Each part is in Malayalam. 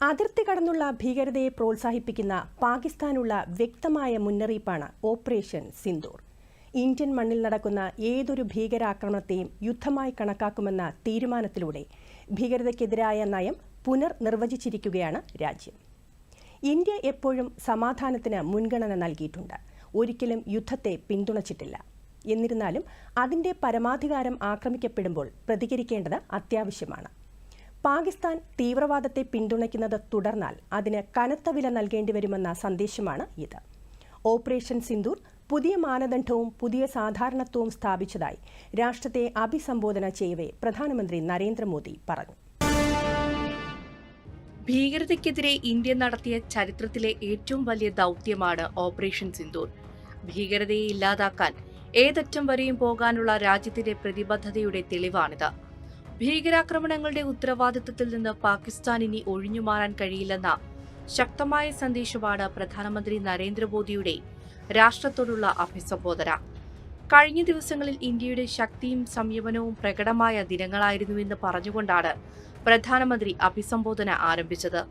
അതിർത്തി കടന്നുള്ള ഭീകരതയെ പ്രോത്സാഹിപ്പിക്കുന്ന പാകിസ്ഥാനുള്ള വ്യക്തമായ മുന്നറിയിപ്പാണ് ഓപ്പറേഷൻ സിന്ദൂർ. ഇന്ത്യൻ മണ്ണിൽ നടക്കുന്ന ഏതൊരു ഭീകരാക്രമണത്തെയും യുദ്ധമായി കണക്കാക്കുമെന്ന തീരുമാനത്തിലൂടെ ഭീകരതയ്ക്കെതിരായ നയം പുനർനിർവചിച്ചിരിക്കുകയാണ് രാജ്യം. ഇന്ത്യ എപ്പോഴും സമാധാനത്തിന് മുൻഗണന നൽകിയിട്ടുണ്ട്. ഒരിക്കലും യുദ്ധത്തെ പിന്തുണച്ചിട്ടില്ല. എന്നിരുന്നാലും അതിന്റെ പരമാധികാരം ആക്രമിക്കപ്പെടുമ്പോൾ പ്രതികരിക്കേണ്ടത് അത്യാവശ്യമാണ്. പാകിസ്ഥാൻ തീവ്രവാദത്തെ പിന്തുണയ്ക്കുന്നത് തുടർന്നാൽ അതിന് കനത്ത വില നൽകേണ്ടി വരുമെന്ന സന്ദേശമാണ് ഇത്. ഓപ്പറേഷൻ സിന്ദൂർ പുതിയ മാനദണ്ഡവും പുതിയ സാധാരണത്വവും സ്ഥാപിച്ചതായി രാഷ്ട്രത്തെ അഭിസംബോധന ചെയ്യവേ പ്രധാനമന്ത്രി നരേന്ദ്രമോദി പറഞ്ഞു. ഭീകരതയ്ക്കെതിരെ ഇന്ത്യ നടത്തിയ ചരിത്രത്തിലെ ഏറ്റവും വലിയ ദൗത്യമാണ് ഓപ്പറേഷൻ സിന്ദൂർ. ഭീകരതയെ ഇല്ലാതാക്കാൻ ഏതറ്റം വരെയും പോകാനുള്ള രാജ്യത്തിന്റെ പ്രതിബദ്ധതയുടെ തെളിവാണിത്. ഭീകരാക്രമണങ്ങളുടെ ഉത്തരവാദിത്തത്തിൽ നിന്ന് പാകിസ്ഥാൻ ഇനി ഒഴിഞ്ഞുമാറാൻ കഴിയില്ലെന്ന ശക്തമായ സന്ദേശമാണ് പ്രധാനമന്ത്രി നരേന്ദ്രമോദിയുടെ രാഷ്ട്രത്തോടുള്ള അഭിസംബോധന. കഴിഞ്ഞ ദിവസങ്ങളിൽ ഇന്ത്യയുടെ ശക്തിയും സംയമനവും പ്രകടമായ ദിനങ്ങളായിരുന്നുവെന്ന് പറഞ്ഞുകൊണ്ടാണ് പ്രധാനമന്ത്രി അഭിസംബോധന ആരംഭിച്ചത്.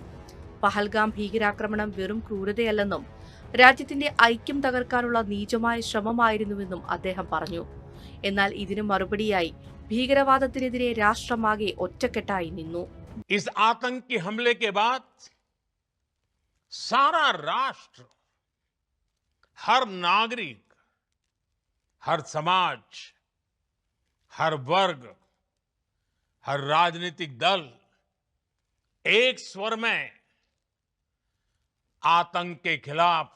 പഹൽഗാം ഭീകരാക്രമണം വെറും ക്രൂരതയല്ലെന്നും രാജ്യത്തിന്റെ ഐക്യം തകർക്കാനുള്ള നീചമായ ശ്രമമായിരുന്നുവെന്നും അദ്ദേഹം പറഞ്ഞു. എന്നാൽ ഇതിനു മറുപടിയായി ഭീകരവാദത്തിനെതിരെ രാഷ്ട്രമാകെ ഒറ്റക്കെട്ടായി നിന്നു इस आतंकी हमले के बाद सारा राष्ट्र हर नागरिक हर समाज हर वर्ग हर राजनीतिक दल एक स्वर में आतंक के खिलाफ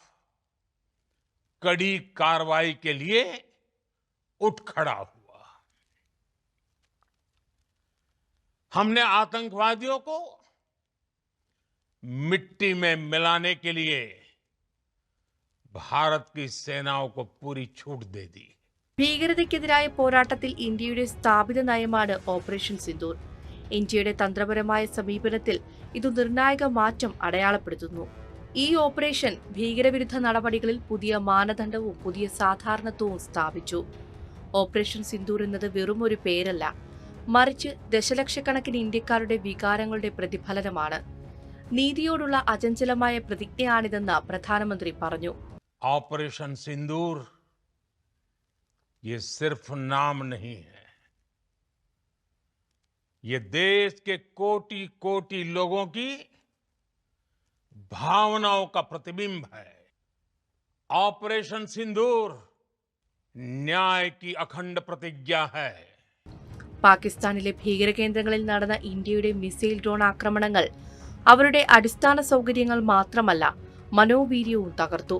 कड़ी कार्रवाई के लिए उठ खड़ा हुआ हमने आतंकवादियों को मिट्टी में मिलाने के लिए भारत की सेनाओं को पूरी छूट दे दी ഭീകരതയ്ക്കെതിരായ പോരാട്ടത്തിൽ ഇന്ത്യയുടെ സ്ഥാപിത നയമാണ് ഓപ്പറേഷൻ സിന്ദൂർ ഇന്ത്യയുടെ തന്ത്രപരമായ സമീപനത്തിൽ ഇത് നിർണായക മാറ്റം അടയാളപ്പെടുത്തുന്നു ഈ ഓപ്പറേഷൻ ഭീകരവിരുദ്ധ നടപടികളിൽ പുതിയ മാനദണ്ഡവും പുതിയ സാധാരണത്വവും സ്ഥാപിച്ചു ഓപ്പറേഷൻ സിന്ദൂർ എന്നത് വെറും ഒരു പേരല്ല മറിച്ച് ദശലക്ഷക്കണക്കിന് ഇന്ത്യക്കാരുടെ വികാരങ്ങളുടെ പ്രതിഫലനമാണ് നീതിയോടുള്ള അചഞ്ചലമായ പ്രതിജ്ഞയാണിതെന്ന് പ്രധാനമന്ത്രി പറഞ്ഞു ऑपरेशन सिंदूर ये सिर्फ नाम नहीं है ये देश के कोटि कोटि लोगों की भावनाओं का प्रतिबिंब है ऑपरेशन सिंदूर न्याय की अखंड प्रतिज्ञा है പാകിസ്ഥാനിലെ ഭീകരകേന്ദ്രങ്ങളിൽ നടന്ന ഇന്ത്യയുടെ മിസൈൽ ഡ്രോൺ ആക്രമണങ്ങൾ അവരുടെ അടിസ്ഥാന സൗകര്യങ്ങൾ മാത്രമല്ല മനോവീര്യവും തകർത്തു.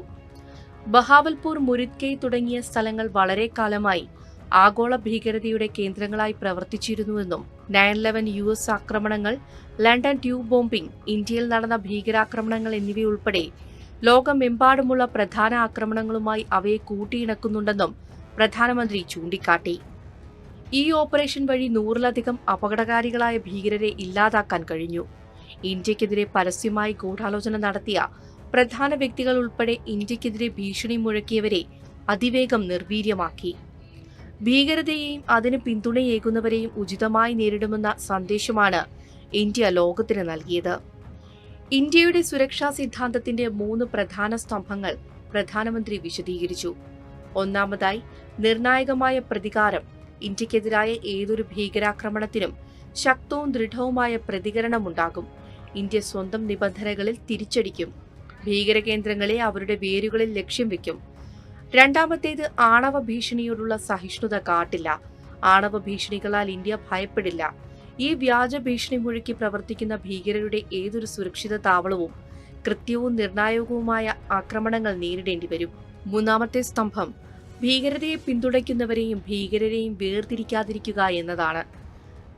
ബഹാവൽപൂർ മുരിദ്കെ തുടങ്ങിയ സ്ഥലങ്ങൾ വളരെ കാലമായി ആഗോള ഭീകരതയുടെ കേന്ദ്രങ്ങളായി പ്രവർത്തിച്ചിരുന്നുവെന്നും നയൻ ലെവൻ യു എസ് ആക്രമണങ്ങൾ ലണ്ടൻ ട്യൂബ് ബോംബിംഗ് ഇന്ത്യയിൽ നടന്ന ഭീകരാക്രമണങ്ങൾ എന്നിവയുൾപ്പെടെ ലോകമെമ്പാടുമുള്ള പ്രധാന ആക്രമണങ്ങളുമായി അവയെ കൂട്ടിയിണക്കുന്നുണ്ടെന്നും പ്രധാനമന്ത്രി ചൂണ്ടിക്കാട്ടി. ഈ ഓപ്പറേഷൻ വഴി നൂറിലധികം അപകടകാരികളായ ഭീകരരെ ഇല്ലാതാക്കാൻ കഴിഞ്ഞു. ഇന്ത്യക്കെതിരെ പരസ്യമായി ഗൂഢാലോചന നടത്തിയ പ്രധാന വ്യക്തികൾ ഉൾപ്പെടെ ഇന്ത്യക്കെതിരെ ഭീഷണി മുഴക്കിയവരെ അതിവേഗം നിർവീര്യമാക്കി. ഭീകരതയെയും അതിന് പിന്തുണയേകുന്നവരെയും ഉചിതമായി നേരിടുമെന്ന സന്ദേശമാണ് ഇന്ത്യ ലോകത്തിന് നൽകിയത്. ഇന്ത്യയുടെ സുരക്ഷാ സിദ്ധാന്തത്തിന്റെ മൂന്ന് പ്രധാന സ്തംഭങ്ങൾ പ്രധാനമന്ത്രി വിശദീകരിച്ചു. ഒന്നാമതായി നിർണായകമായ പ്രതികാരം ഇന്ത്യക്കെതിരായ ഏതൊരു ഭീകരാക്രമണത്തിനും ശക്തവും ദൃഢവുമായ പ്രതികരണമുണ്ടാകും. ഇന്ത്യ സ്വന്തം നിബന്ധനകളിൽ തിരിച്ചടിക്കും. ഭീകരകേന്ദ്രങ്ങളെ അവരുടെ വേരുകളിൽ ലക്ഷ്യം വെക്കും. രണ്ടാമത്തേത് ആണവ ഭീഷണിയോടുള്ള സഹിഷ്ണുത കാട്ടില്ല. ആണവ ഭീഷണികളാൽ ഇന്ത്യ ഭയപ്പെടില്ല. ഈ വ്യാജ ഭീഷണി മുഴുക്കി പ്രവർത്തിക്കുന്ന ഭീകരരുടെ ഏതൊരു സുരക്ഷിത താവളവും കൃത്യവും നിർണായകവുമായ ആക്രമണങ്ങൾ നേരിടേണ്ടി വരും. മൂന്നാമത്തെ സ്തംഭം ഭീകരതയെ പിന്തുണയ്ക്കുന്നവരെയും ഭീകരരെയും വേർതിരിക്കാതിരിക്കുക എന്നതാണ്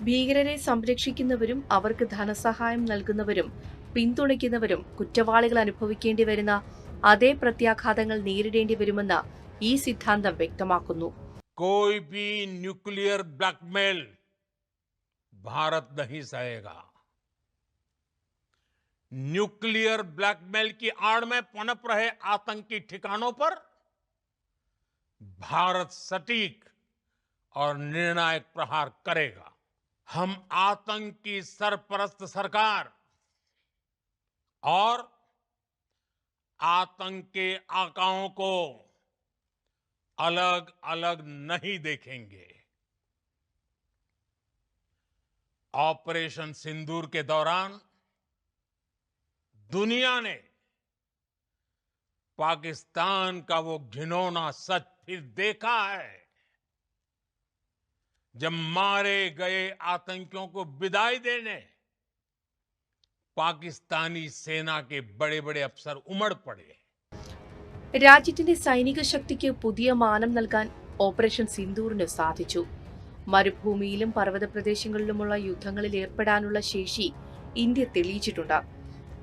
ഭീകരരെ സംരക്ഷിക്കുന്നവരും അവർക്ക് ധനസഹായം നൽകുന്നവരും പിന്തുണയ്ക്കുന്നവരും കുറ്റവാളികൾ അനുഭവിക്കേണ്ടി വരുന്ന അതേ പ്രത്യാഘാതങ്ങൾ നേരിടേണ്ടി വരുമെന്ന് ഈ സിദ്ധാന്തം വ്യക്തമാക്കുന്നു कोई भी न्यूक्लियर ब्लैकमेल भारत नहीं सहेगा न्यूक्लियर ब्लैकमेल की आड़ में पनप रहे आतंकी ठिकानों पर भारत सटीक और निर्णायक प्रहार करेगा। हम आतंक की सरपरस्त सरकार और आतंक के आकाओं को अलग अलग नहीं देखेंगे। ऑपरेशन सिंदूर के दौरान दुनिया ने पाकिस्तान का वो घिनौना सच फिर देखा है जब मारे गए आतंकियों को विदाई देने पाकिस्तानी सेना के बड़े बड़े अफसर उमड़ पड़े രാജ്യത്തിന്റെ സൈനിക ശക്തിക്ക് പുതിയ മാനം നൽകാൻ ഓപ്പറേഷൻ സിന്ദൂറിന് സാധിച്ചു മരുഭൂമിയിലും പർവ്വത പ്രദേശങ്ങളിലുമുള്ള യുദ്ധങ്ങളിൽ ഏർപ്പെടാനുള്ള ശേഷി ഇന്ത്യ തെളിയിച്ചിട്ടുണ്ട്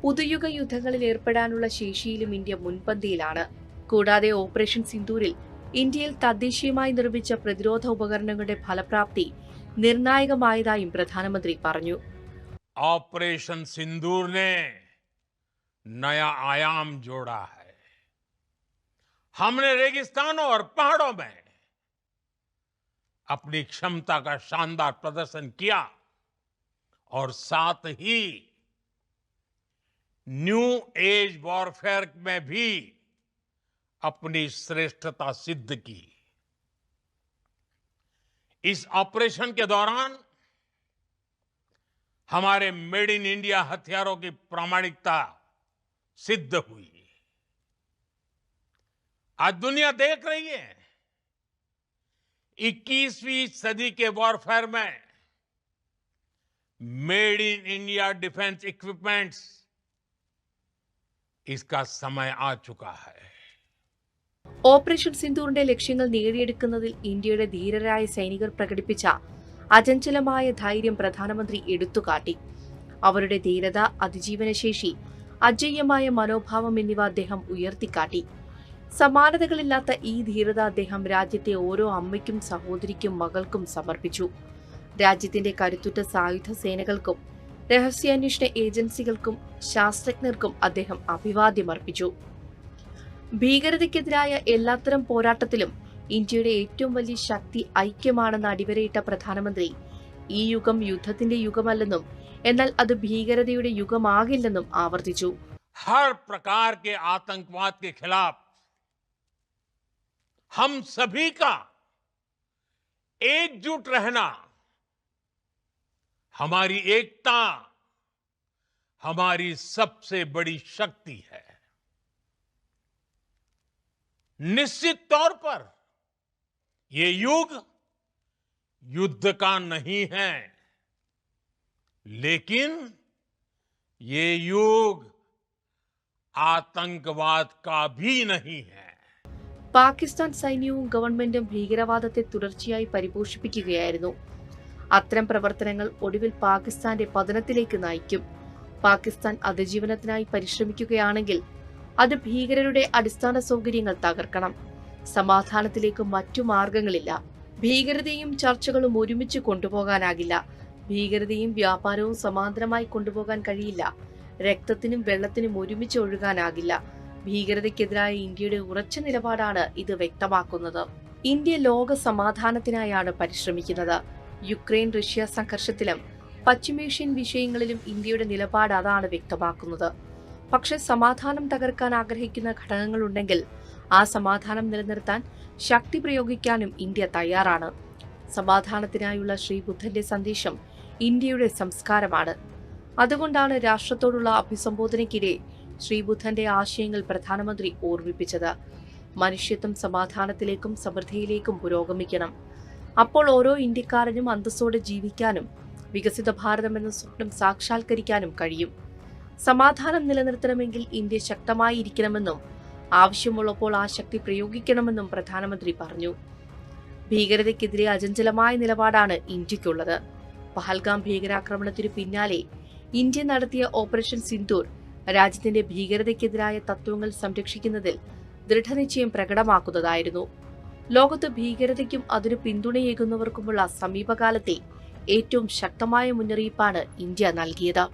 പുതുയുഗ യുദ്ധങ്ങളിൽ ഏർപ്പെടാനുള്ള ശേഷിയിലും ഇന്ത്യ മുൻപന്തിയിലാണ് കൂടാതെ ഓപ്പറേഷൻ സിന്ദൂരിൽ ഇന്ത്യയിൽ തദ്ദേശീയമായി നിർമ്മിച്ച പ്രതിരോധ ഉപകരണങ്ങളുടെ ഫലപ്രാപ്തി നിർണായകമായതായും പ്രധാനമന്ത്രി പറഞ്ഞു ऑपरेशन सिंदूर ने नया आयाम जोड़ा है हमने रेगिस्तानों और पहाड़ों में अपनी क्षमता का शानदार प्रदर्शन किया और साथ ही न्यू एज वॉरफेयर में भी अपनी श्रेष्ठता सिद्ध की। इस ऑपरेशन के दौरान हमारे मेड इन इंडिया हथियारों की प्रामाणिकता सिद्ध हुई। आज दुनिया देख रही है 21वीं सदी के वॉरफेयर में made in India defence equipments, इसका समय आ चुका है। ഓപ്പറേഷൻ സിന്ധൂറിന്റെ ലക്ഷ്യങ്ങൾ നേടിയെടുക്കുന്നതിൽ ഇന്ത്യയുടെ ധീരരായ സൈനികർ പ്രകടിപ്പിച്ച അചഞ്ചലമായ ധൈര്യം പ്രധാനമന്ത്രി എടുത്തുകാട്ടി. അവരുടെ ധീരത അതിജീവനശേഷി അജയ്യമായ മനോഭാവം എന്നിവ അദ്ദേഹം ഉയർത്തിക്കാട്ടി. സമാനതകളില്ലാത്ത ഈ ധീരത അദ്ദേഹം രാജ്യത്തെ ഓരോ അമ്മയ്ക്കും സഹോദരിക്കും മകൾക്കും സമർപ്പിച്ചു. രാജ്യത്തിന്റെ കരുത്തുറ്റ സായുധ സേനകൾക്കും രഹസ്യാന്വേഷണ ഏജൻസികൾക്കും ശാസ്ത്രജ്ഞർക്കും അദ്ദേഹം അഭിവാദ്യമർപ്പിച്ചു. ഭീകരതയ്ക്കെതിരായ എല്ലാത്തരം പോരാട്ടത്തിലും ഇന്ത്യയുടെ ഏറ്റവും വലിയ ശക്തി ഐക്യമാണെന്ന് അടിവരയിട്ട പ്രധാനമന്ത്രി ഈ യുഗം യുദ്ധത്തിന്റെ യുഗമല്ലെന്നും എന്നാൽ അത് ഭീകരതയുടെ യുഗമാകില്ലെന്നും ആവർത്തിച്ചു हर प्रकार के आतंकवाद के खिलाफ हम सभी का एकजुट रहना हमारी एकता हमारी सबसे बड़ी शक्ति है निश्चित तौर पर ये युग युद्ध का नहीं है लेकिन ये युग आतंकवाद का भी नहीं है പാകിസ്ഥാൻ സൈന്യവും ഗവൺമെന്റും ഭീകരവാദത്തെ തുടർച്ചയായി പരിപോഷിപ്പിക്കുകയായിരുന്നു അത്തരം പ്രവർത്തനങ്ങൾ ഒടുവിൽ പാകിസ്ഥാന്റെ പതനത്തിലേക്ക് നയിക്കും പാകിസ്ഥാൻ അതിജീവനത്തിനായി പരിശ്രമിക്കുകയാണെങ്കിൽ അത് ഭീകരരുടെ അടിസ്ഥാന സൗകര്യങ്ങൾ തകർക്കണം. സമാധാനത്തിലേക്ക് മറ്റു മാർഗങ്ങളില്ല. ഭീകരതയും ചർച്ചകളും ഒരുമിച്ച് കൊണ്ടുപോകാനാകില്ല. ഭീകരതയും വ്യാപാരവും സമാന്തരമായി കൊണ്ടുപോകാൻ കഴിയില്ല. രക്തത്തിനും വെള്ളത്തിനും ഒരുമിച്ച് ഒഴുകാനാകില്ല. ഭീകരതയ്ക്കെതിരായ ഇന്ത്യയുടെ ഉറച്ച നിലപാടാണ് ഇത് വ്യക്തമാക്കുന്നത്. ഇന്ത്യ ലോക സമാധാനത്തിനായാണ് പരിശ്രമിക്കുന്നത്. യുക്രൈൻ റഷ്യ സംഘർഷത്തിലും പശ്ചിമേഷ്യൻ വിഷയങ്ങളിലും ഇന്ത്യയുടെ നിലപാട് അതാണ് വ്യക്തമാക്കുന്നത്. പക്ഷെ സമാധാനം തകർക്കാൻ ആഗ്രഹിക്കുന്ന ഘടകങ്ങളുണ്ടെങ്കിൽ ആ സമാധാനം നിലനിർത്താൻ ശക്തി പ്രയോഗിക്കാനും ഇന്ത്യ തയ്യാറാണ്. സമാധാനത്തിനായുള്ള ശ്രീബുദ്ധന്റെ സന്ദേശം ഇന്ത്യയുടെ സംസ്കാരമാണ്. അതുകൊണ്ടാണ് രാഷ്ട്രത്തോടുള്ള അഭിസംബോധനയ്ക്കിടെ ശ്രീബുദ്ധന്റെ ആശയങ്ങൾ പ്രധാനമന്ത്രി ഓർമ്മിപ്പിച്ചത്. മനുഷ്യത്വം സമാധാനത്തിലേക്കും സമൃദ്ധിയിലേക്കും പുരോഗമിക്കണം. അപ്പോൾ ഓരോ ഇന്ത്യക്കാരനും അന്തസ്സോടെ ജീവിക്കാനും വികസിത ഭാരതം എന്ന സ്വപ്നം സാക്ഷാത്കരിക്കാനും കഴിയും. സമാധാനം നിലനിർത്തണമെങ്കിൽ ഇന്ത്യ ശക്തമായിരിക്കണമെന്നും ആവശ്യമുള്ളപ്പോൾ ആ ശക്തി പ്രയോഗിക്കണമെന്നും പ്രധാനമന്ത്രി പറഞ്ഞു. ഭീകരതയ്ക്കെതിരെ അചഞ്ചലമായ നിലപാടാണ് ഇന്ത്യക്കുള്ളത്. പഹൽഗാം ഭീകരാക്രമണത്തിനു പിന്നാലെ ഇന്ത്യ നടത്തിയ ഓപ്പറേഷൻ സിന്ദൂർ രാജ്യത്തിന്റെ ഭീകരതയ്ക്കെതിരായ തത്വങ്ങൾ സംരക്ഷിക്കുന്നതിൽ ദൃഢനിശ്ചയം പ്രകടമാക്കുന്നതായിരുന്നു. ലോകത്ത് ഭീകരതയ്ക്കും അതിനു പിന്തുണയേകുന്നവർക്കുമുള്ള സമീപകാലത്തെ ഏറ്റവും ശക്തമായ മുന്നറിയിപ്പാണ് ഇന്ത്യ നൽകിയത്.